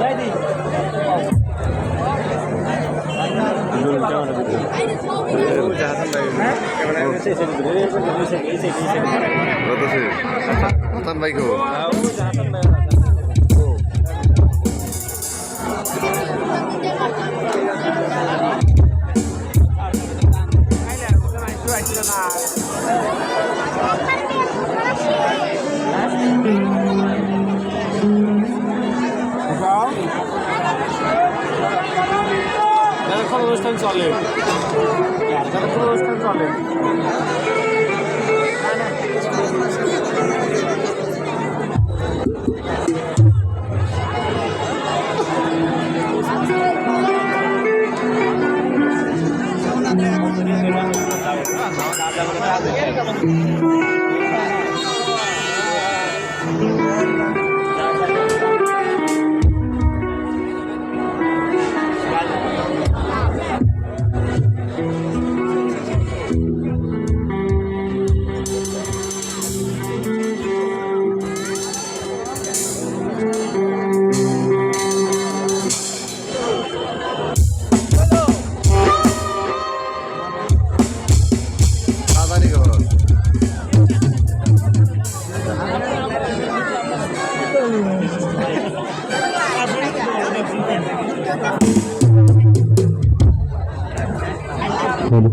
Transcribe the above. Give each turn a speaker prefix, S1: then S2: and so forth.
S1: Ready? Hasan ভাই কো এখন অনুষ্ঠান চলে যাত্রার অনুষ্ঠান চলে Thank you. Filho.